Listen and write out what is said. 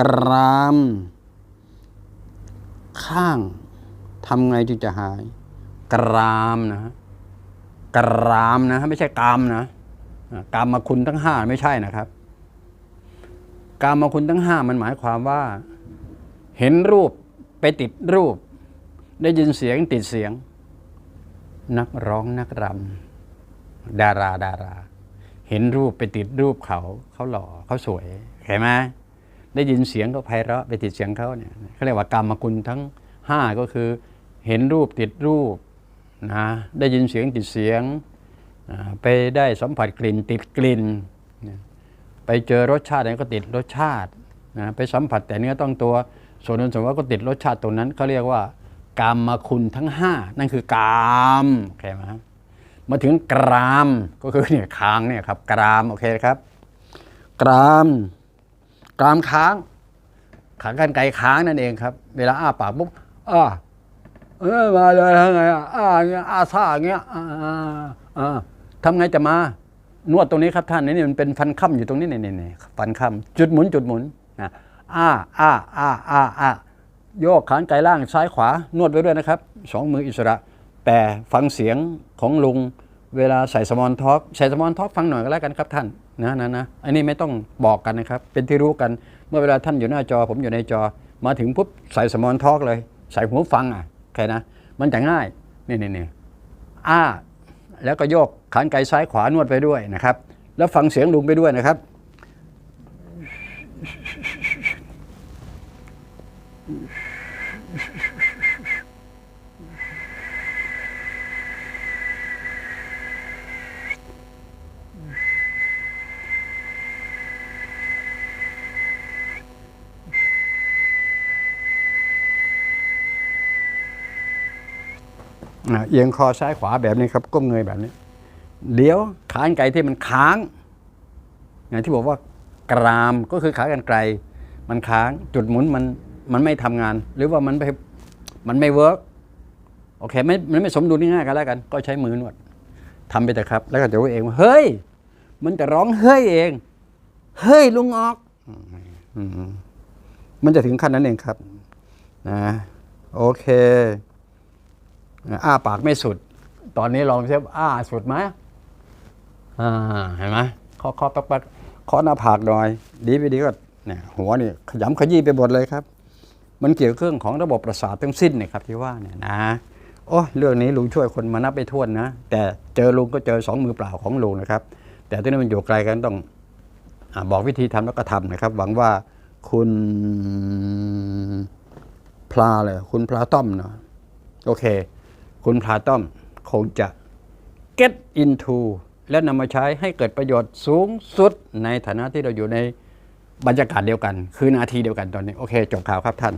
กราม ข้างทำไงจึงจะหาย กรามนะฮะกรามนะไม่ใช่กามนะกามมาคุณทั้งห้าไม่ใช่นะครับ กามมาคุณทั้งห้ามันหมายความว่า เห็นรูปไปติดรูป ได้ยินเสียงติดเสียง นักร้องนักรำดาราดารา เห็นรูปไปติดรูปเขา เขาหล่อเขาสวยเห็นไหม ได้ยินเสียงเขาไพเราะไปติดเสียงเขาเนี่ยเขาเรียกว่ากรรมคุณทั้งห้าก็คือเห็นรูปติดรูปนะได้ยินเสียงติดเสียงไปได้สัมผัสกลิ่นติดกลิ่น ไปเจอรสชาติอะไรก็ติดรสชาตินะไปสัมผัสแต่เนื้อต้องตัวส่วนนั้นส่วนว่าก็ติดรสชาติตรงนั้นเขาเรียกว่ากามคุณทั้งห้านั่นคือกามโอเคไหมมาถึงกรามก็คือเนี่ยค้างเนี่ยครับกรามโอเคครับ กราม กรามค้าง ขากันไกลค้างนั่นเองครับ เวลาอ้าปากปุ๊บอ้าเออมาเลยทำไงอ้าอย่างเงี้ยอ้าซ่าอย่างเงี้ยอ่าอ่าอาทำไงจะมานวดตรงนี้ครับท่านนี่มันเป็นฟันค่ำอยู่ตรงนี้นี่นี่นี่ฟันค่ำจุดหมุนจุดหมุนนะอ้าอ้าอ้าอ้าอ้าโยกขานไกลล่างซ้ายขวานวดไปด้วยนะครับสองมืออิสระ แต่ฟังเสียงของลุง เวลาใส่สมอนท็อกใส่สมอนท็อกฟังหน่อยก็แล้วกันครับท่านนะนะนะอันนี้ไม่ต้องบอกกันนะครับ เป็นที่รู้กันเมื่อเวลาท่านอยู่หน้าจอ ผมอยู่ในจอ มาถึงปุ๊บใส่สมอนท็อกเลย ใส่หูฟังอะแค่นะ มันจะง่ายนี่นี่นี่อ้า แล้วก็โยกขานไกลซ้ายขวานวดไปด้วยนะครับ แล้วฟังเสียงลุงไปด้วยนะครับ อะ เอียงคอซ้ายขวาแบบนี้ครับก้มเงยแบบนี้ เดี๋ยวขากรรไกรที่มันค้างอย่างที่บอกว่ากรามก็คือขากรรไกรมันค้างจุดหมุนมันมันไม่ทำงาน หรือว่ามันไม่มันไม่เวิร์กโอเคไม่มันไม่สมดุลง่ายกันแล้วกัน ก็ใช้มือนวดทำไปแต่ครับ แล้วก็จะรู้เองว่าเฮ้ย มันจะร้องเฮ้ยเอง เฮ้ยลุงออกมันจะถึงขั้นนั้นเองครับนะโอเค อ้าปากไม่สุด ตอนนี้ลองเชฟอ้าสุดไหมอ่าเห็นไหมเคาะเคาะปักปักเคาะหน้าผากหน่อย ดีไปดีก็เนี่ยหัวนี่ขยำขยี้ไปหมดเลยครับ มันเกี่ยวกับเรื่องของระบบประสาททั้งสิ้นเนี่ยครับที่ว่าเนี่ยนะโอ้เรื่องนี้ลุงช่วยคนมานับไปทั่วนนะแต่เจอลุงก็เจอสองมือเปล่าของลุงนะครับ แต่ที่นี่มันอยู่ไกลกันต้องอาบอกวิธีทำแล้วก็ทำนะครับ หวังว่าคุณพลาเลย คุณพลาต้อมเนาะโอเค คุณพลาต้อมคงจะ get into และนำมาใช้ให้เกิดประโยชน์สูงสุดในฐานะที่เราอยู่ในบรรยากาศเดียวกัน คือนาทีเดียวกันตอนนี้ โอเค จบข่าวครับท่าน